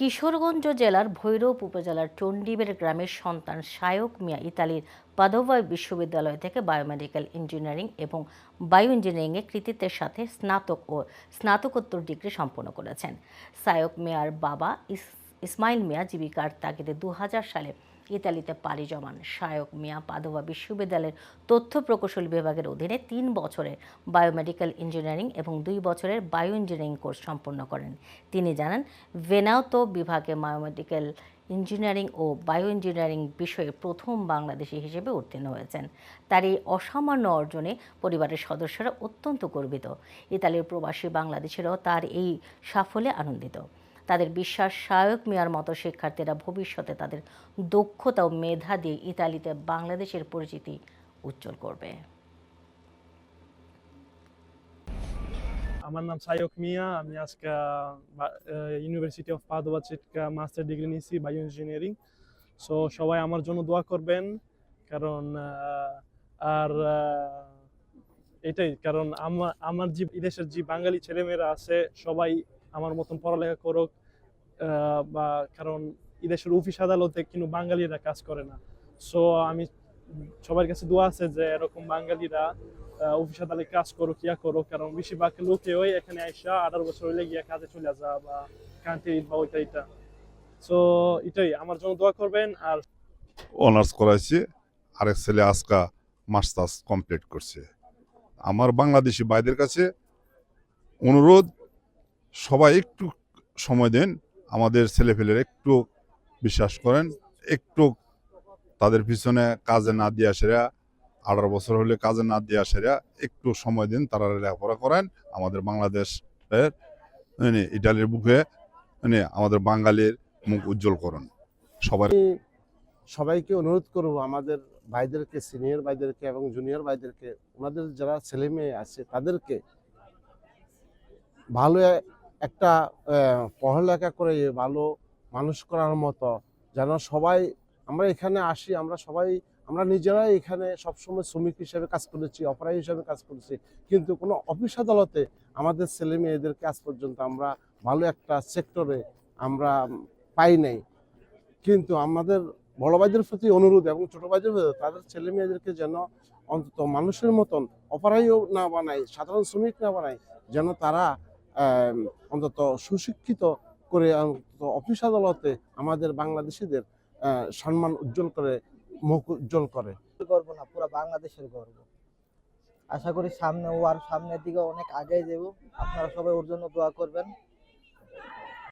কিশোরগঞ্জ জেলার ভৈরব উপজেলার চণ্ডীবের গ্রামের সন্তান সায়ক মিয়া ইতালির পাদোভা বিশ্ববিদ্যালয় থেকে বায়োমেডিক্যাল ইঞ্জিনিয়ারিং এবং বায়ো ইঞ্জিনিয়ারিংয়ে কৃতিত্বের সাথে স্নাতক ও স্নাতকোত্তর ডিগ্রি সম্পন্ন করেছেন। সায়ক মিয়ার বাবা ইস- ইসমাইল মিয়া জীবিকার তাগিদে দু হাজার সালে ইতালিতে পাড়ি জমান। সায়ক মিয়া পাদোভা বিশ্ববিদ্যালয়ের তথ্য প্রকৌশল বিভাগের অধীনে তিন বছরের বায়োমেডিক্যাল ইঞ্জিনিয়ারিং এবং দুই বছরের বায়ো ইঞ্জিনিয়ারিং কোর্স সম্পন্ন করেন। তিনি জানান ভেনাউতো বিভাগে বায়োমেডিক্যাল ইঞ্জিনিয়ারিং ও বায়ো ইঞ্জিনিয়ারিং বিষয়ে প্রথম বাংলাদেশি হিসেবে উত্তীর্ণ হয়েছেন। তার এই অসামান্য অর্জনে পরিবারের সদস্যরা অত্যন্ত গর্বিত। ইতালির প্রবাসী বাংলাদেশিরাও তার এই সাফল্যে আনন্দিত। তাদের বিশ্বাস সায়ক মিয়ার মতো শিক্ষার্থীরা ভবিষ্যতে তাদের দক্ষতা ও মেধা দিয়ে ইতালিতে বাংলাদেশের পরিচিতি উজ্জ্বল করবে। আমার নাম সায়ক মিয়া, আমি আজকে ইউনিভার্সিটি অফ পাদোয়া চিটকা মাস্টার ডিগ্রি নিয়েছি বায়ো ইঞ্জিনিয়ারিং সো সবাই আমার জন্য দোয়া করবেন, কারণ আর এটাই, কারণ আমার যে দেশের যে বাঙালি ছেলেমেয়েরা আছে, সবাই আমার মতন পড়ালেখা করুক বা কারণ দেশের অফিস আদালতে কিন্তু বাঙালিরা কাজ করে না। সো আমি সবার কাছে দোয়া আছে যে এরকম বাঙালিরা অফিস আদালতে কাজ করুক, ইয়া করুক, কারণ বেশিরভাগ লোকে ওই এখানে আইসা আঠারো বছর হইলে গিয়া কাজে চলে যা বা কান্ট্রি বা ওইটা এটা সো এটাই, আমার জন্য দোয়া করবেন আর অনার্স করাইছি, আরেক ছেলে আজকা মাস্টার্স কমপ্লিট করছে। আমার বাংলাদেশি ভাইদের কাছে অনুরোধ সবাই একটু সময় দেন, আমাদের ছেলেপেলের একটু বিশ্বাস করেন, একটু তাদের পিছনে কাজে না দিয়ে সেরা, আঠারো বছর হলে কাজে না দিয়ে সেরা, একটু সময় দিন, তারা লেখাপড়া করেন, আমাদের বাংলাদেশের মানে ইটালির বুকে মানে আমাদের বাঙালির মুখ উজ্জ্বল করুন। সবাই সবাইকে অনুরোধ করব, আমাদের ভাইদেরকে সিনিয়র ভাইদেরকে এবং জুনিয়র ভাইদেরকে, ওনাদের যারা ছেলে মেয়ে আছে, তাদেরকে ভালো একটা পড়ালেখা করে ভালো মানুষ করার মতো, যেন সবাই, আমরা এখানে আসি, আমরা সবাই, আমরা নিজেরাই এখানে সবসময় শ্রমিক হিসেবে কাজ করেছি অপরাধী হিসেবে কাজ করেছি, কিন্তু কোনো অফিস আদালতে আমাদের ছেলে মেয়েদেরকে আজ পর্যন্ত আমরা ভালো একটা সেক্টরে আমরা পাই নাই। কিন্তু আমাদের বড় ভাইদের প্রতি অনুরোধ এবং ছোট ভাইদের প্রতি, তাদের ছেলে মেয়েদেরকে যেন অন্তত মানুষের মতন অপরাধীও না বানায়, সাধারণ শ্রমিক না বানায়, যেন তারা অন্তত সুশিক্ষিত করে অন্তত অফিস আদালতে আমাদের বাংলাদেশিদের সম্মান উজ্জ্বল করে, মুখ উজ্জ্বল করে। গর্ব না, পুরো বাংলাদেশের গর্ব। আশা করি সামনে ও আর সামনের দিকে অনেক আগে যাব। আপনারা সবাই ওর জন্য দোয়া করবেন।